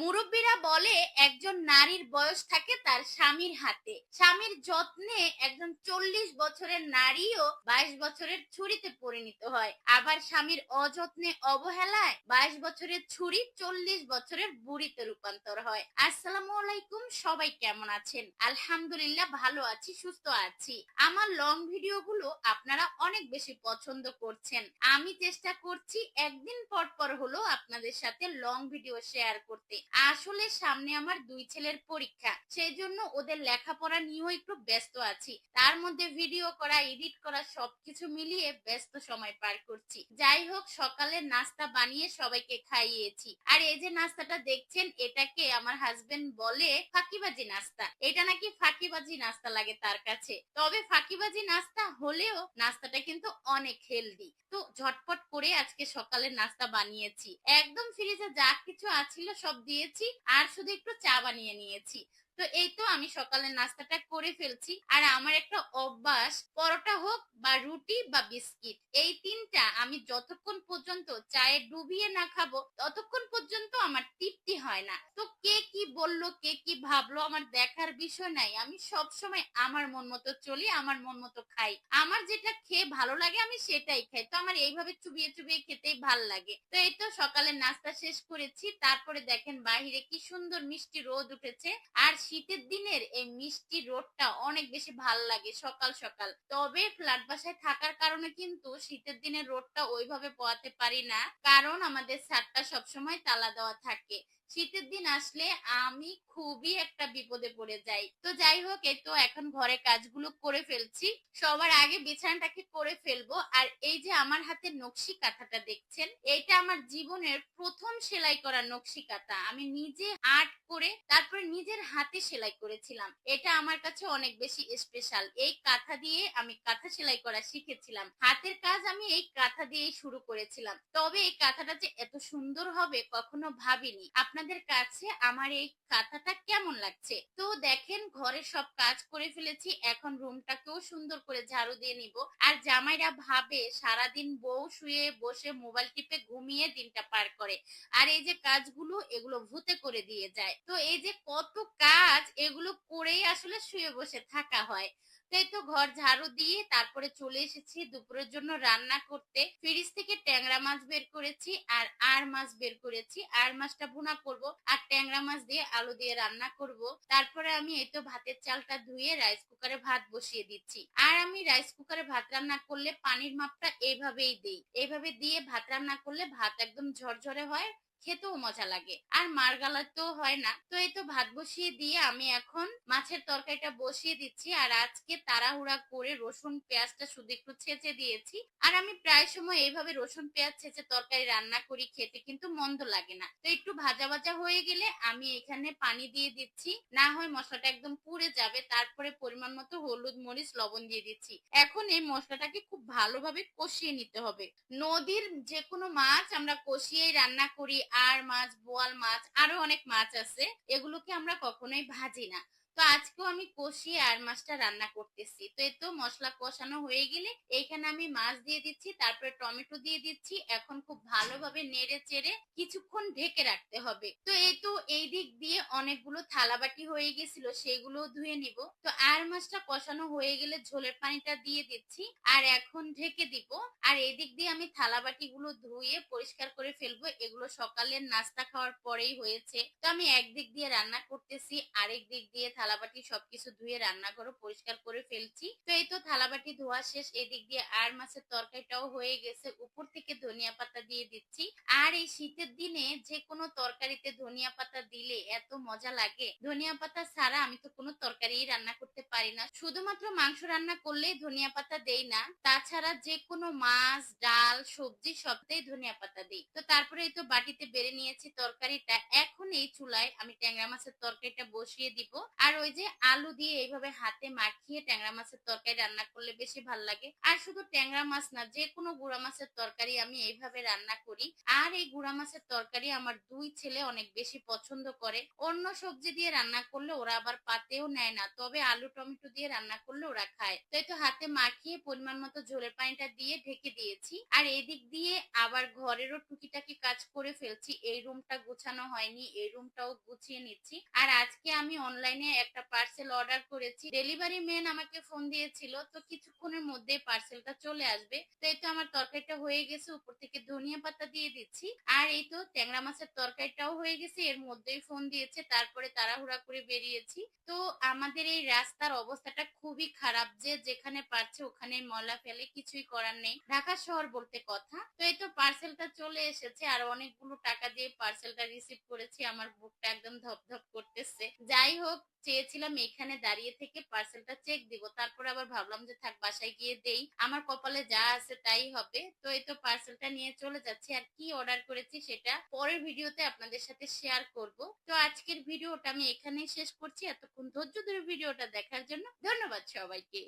মুরব্বীরা বলে, একজন নারীর বয়স থাকে তার স্বামীর হাতে। স্বামীর যত্নে একজন চল্লিশ বছরের নারীও বাইশ বছরের ছুরিতে পরিণত হয়। আবার স্বামীর অযত্নে অবহেলায় বাইশ বছরের ছুরি চল্লিশ বছরের বুড়িতে রূপান্তর হয়। আসসালামু আলাইকুম, সবাই কেমন আছেন? আলহামদুলিল্লাহ ভালো আছি, সুস্থ আছি। আমার লং ভিডিও গুলো আপনারা অনেক বেশি পছন্দ করছেন। আমি চেষ্টা করছি, একদিন পর পর হলো আপনাদের সাথে লং ভিডিও শেয়ার করতে। আসলে সামনে আমার দুই ছেলের পরীক্ষা সেই জন্য ওদের লেখাপড়া নিয়েও একটু ব্যস্ত আছি। তার মধ্যে ভিডিও করা এডিট করা, সবকিছু মিলিয়ে ব্যস্ত সময় পার করছি। যাই হোক, সকালে নাস্তা বানিয়ে সবাইকে খাইয়েছি। আর এই যে নাস্তাটা দেখছেন, এটাকে আমার হাজবেন্ড বলে ফাঁকিবাজি নাস্তা। এটা নাকি ফাঁকিবাজি নাস্তা লাগে তার কাছে। তবে ফাঁকিবাজি নাস্তা হলেও নাস্তাটা কিন্তু অনেক হেলদি তো ঝটপট করে আজকে সকালে নাস্তা বানিয়েছি। একদম ফ্রিজে যা কিছু আছিল সব দিয়েছি, আর শুধু একটু চা বানিয়ে নিয়েছি। তো এই তো আমি সকালের নাস্তাটা করে ফেলছি। আর আমার একটা অভ্যাস, পরোটা হোক বা রুটি বা বিস্কিট, এই তিনটা আমি যতক্ষণ পর্যন্ত চায়ে ডুবিয়ে না খাব, ততক্ষণ পর্যন্ত আমার তৃপ্তি হয় না। তো কে কি বলল, কে কি ভাবলো, আমার দেখার বিষয় নাই। আমি সব সময় আমার মন মতো চলি, আমার মন মতো খাই। আমার যেটা খেয়ে ভালো লাগে, আমি সেটাই খাই। তো আমার এইভাবে চুবিয়ে চুবিয়ে খেতেই ভালো লাগে। তো এই তো সকালে নাস্তা শেষ করেছি। তারপরে দেখেন বাহিরে কি সুন্দর মিষ্টি রোদ উঠেছে। আর শীতের দিনের এই মিষ্টি রোদটা অনেক বেশি ভালো লাগে সকাল সকাল। তবে ফ্ল্যাট বাসায় থাকার কারণে কিন্তু শীতের দিনের রোদটা ওইভাবে পোয়াতে পারি না। কারণ আমাদের ছাদটা সবসময় তালা দেওয়া থাকে। শীতের দিন আসলে আমি খুবই একটা বিপদে পড়ে যাই। তো যাই হোক, এই তো এখন ঘরে কাজগুলো করে ফেলছি। সবার আগে বিছানাটাকে করে ফেলব। আর এই যে আমার হাতে নকশি কাঁথাটা দেখছেন, এটা আমার জীবনের প্রথম সেলাই করা নকশি কাঁথা। আমি নিজে আর্ট করে তারপরে নিজের হাতে সেলাই করেছিলাম। এটা আমার কাছে অনেক বেশি স্পেশাল এই কাঁথা দিয়ে আমি কাঁথা সেলাই করা শিখেছিলাম। হাতের কাজ আমি এই কাঁথা দিয়েই শুরু করেছিলাম। তবে এই কাঁথাটা যে এত সুন্দর হবে কখনো ভাবিনি। আপনাদের কাছে আমার এই কাঁথাটা কেমন লাগছে? তো দেখেন, ঘরের সব কাজ করে ফেলেছি। এখন রুমটাকেও সুন্দর করে ঝাড়ু দিয়ে নিব। আর জামাইরা ভাবে সারাদিন বউ শুয়ে বসে মোবাইল টিপে ঘুমিয়ে দিনটা পার করে। আর এই যে কাজগুলো, এগুলো ভূতে করে দিয়ে যায়। তো এই যে কত কাজ, এগুলো করেই আসলে শুয়ে বসে থাকা হয়। তাই তো ঘর ঝাড়ু দিয়ে তারপরে চলে এসেছি দুপুরের জন্য রান্না করতে। ফ্রিজ থেকে ট্যাংরা মাছ বের করেছি আর আর মাছ বের করেছি। আর মাছটা ভুনা করব আর ট্যাংরা মাছ দিয়ে আলু দিয়ে রান্না করব। তারপরে আমি এই তো ভাতের চালটা ধুয়ে রাইস কুকারে ভাত বসিয়ে দিচ্ছি। আর আমি রাইস কুকারে ভাত রান্না করলে পানির মাপটা এইভাবেই দিই। এইভাবে দিয়ে ভাত রান্না করলে ভাত একদম ঝরঝরে হয়। খেতেও মজা লাগে। আর মার গালাতেও হয় না। তো এই তো ভাত বসিয়ে দিয়ে আমি এখন মাছের তরকারিটা বসিয়ে দিচ্ছি। আর আজকে তাড়াহুড়া করে রসুন, পেঁয়াজটা শুধু একটু ছেঁচে দিয়েছি। আর আমি প্রায় সময় এইভাবে রসুন, পেঁয়াজ ছেঁচে তরকারি রান্না করি, খেতে কিন্তু মন্দ লাগে না। তো একটু ভাজা ভাজা হয়ে গেলে আমি এখানে পানি দিয়ে দিচ্ছি। না হয় মশলাটা একদম পুড়ে যাবে, তারপরে পরিমাণ মতো হলুদ, মরিচ, লবণ দিয়ে দিচ্ছি। এখন এই মশলাটাকে খুব ভালোভাবে কষিয়ে নিতে হবে। নদীর যে কোনো মাছ আমরা কষিয়েই রান্না করি। আর মাছ বোয়াল মাছ আরও অনেক মাছ আছে। এগুলোকে আমরা কখনোই ভাজি না। তো আজকেও আমি কষিয়ে আর মাছটা রান্না করতেছি। তো এই তো মশলা কষানো হয়ে গেলে এইখানে আমি মাছ দিয়ে দিচ্ছি, তারপরে টমেটো দিয়ে দিচ্ছি। এখন খুব ভালোভাবে নেড়ে চেড়ে কিছুক্ষণ ঢেকে রাখতে হবে। তো এই তো এই দিক দিয়ে অনেকগুলো থালাবাটি হয়ে গেছিল সেগুলো ধুয়ে নিব। তো আর মাছটা কষানো হয়ে গেলে ঝোলের পানিটা দিয়ে দিচ্ছি আর এখন ঢেকে দিব। আর এই দিক দিয়ে আমি থালাবাটি গুলো ধুয়ে পরিষ্কার করে ফেলব। এগুলো সকালের নাস্তা খাওয়ার পরেই হয়েছে। তো আমি একদিক দিয়ে রান্না করতেছি, আরেক দিক দিয়ে থালাবাটি সবকিছু ধুয়ে রান্নাঘরও পরিষ্কার করে ফেলছি। তো এই তো থালাবাটি ধোয়া শেষ, এদিক দিয়ে আর মাছের তরকারিটাও হয়ে গেছে। উপর থেকে ধনিয়া পাতা দিয়ে দিচ্ছি। আর এই শীতের দিনে যে কোনো তরকারিতে ধনিয়া পাতা দিলে এত মজা লাগে। ধনিয়া পাতা ছাড়া আমি তো কোনো তরকারি রান্না করতে পারি না। শুধুমাত্র মাংস রান্না করলেই ধনিয়া পাতা দেই না, তাছাড়া যে কোনো মাছ, ডাল, সবজি সবটাই ধনিয়া পাতা দিই। তো তারপরে এই তো বাটিতে বেড়ে নিয়েছি তরকারিটা। এখন এই চুলায় আমি ট্যাংরা মাছের তরকারিটা বসিয়ে দিব। আর ওই যে আলু দিয়ে এইভাবে হাতে মাখিয়ে ট্যাংরা মাছের তরকারি রান্না করলে বেশি ভালো লাগে। আর শুধু ট্যাংরা মাছ না, যে কোনো গুড়া মাছের তরকারি আমি এইভাবে রান্না করি। আর এই গুড়া মাছের তরকারি আমার দুই ছেলে অনেক বেশি পছন্দ করে। অন্য সবজি দিয়ে রান্না করলে ওরা আবার পাতেও নেয় না, তবে আলু টমেটো দিয়ে রান্না করলে ওরা খায়। তো হাতে মাখিয়ে পরিমাণ মতো ঝোলের পানিটা দিয়ে ঢেকে দিয়েছি। আর এদিক দিয়ে আবার ঘরেরও টুকিটাকি কাজ করে ফেলছি। এই রুমটা গোছানো হয়নি, এই রুমটাও গুছিয়ে নিচ্ছি। আর আজকে আমি অনলাইনে একটা পার্সেল অর্ডার করেছি। ডেলিভারি ম্যান আমাকে ফোন দিয়েছিল, তো কিছুক্ষণের মধ্যে পার্সেলটা চলে আসবে। তো এই তো আমার তরকারিটা হয়ে গেছে, উপর থেকে ধনিয়া পাতা দিয়ে দিচ্ছি। আর এই তো ট্যাংরা মাছের তরকারিটাও হয়ে গেছে, এর মধ্যেই ফোন দিয়েছে, তারপরে তাড়াহুড়া করে বেরিয়েছি। তো আমাদের এই রাস্তার অবস্থাটা খুবই খারাপ যে যেখানে পারছে ওখানে ময়লা ফেলে, কিছুই করার নেই। ঢাকা শহর বলতে কথা। তো এই তো পার্সেলটা চলে এসেছে, আর অনেকগুলো টাকা দিয়ে পার্সেলটা রিসিভ করেছি, আমার বুকটা একদম ধপধপ করতেছে। যাই হোক চেয়েছিলাম এখানে দাঁড়িয়ে থেকে পার্সেলটা চেক দিব। তারপর আবার ভাবলাম যে থাক, বাসায় গিয়ে দেই। আমার কপালে যা আছে তাই হবে। তো এই তো পার্সেলটা নিয়ে চলে যাচ্ছি। আর কি অর্ডার করেছি সেটা পরের ভিডিওতে আপনাদের সাথে শেয়ার করব। তো আজকের ভিডিওটা আমি এখানেই শেষ করছি। এতক্ষণ ধৈর্য ধরে ভিডিওটা দেখার জন্য ধন্যবাদ সবাইকে।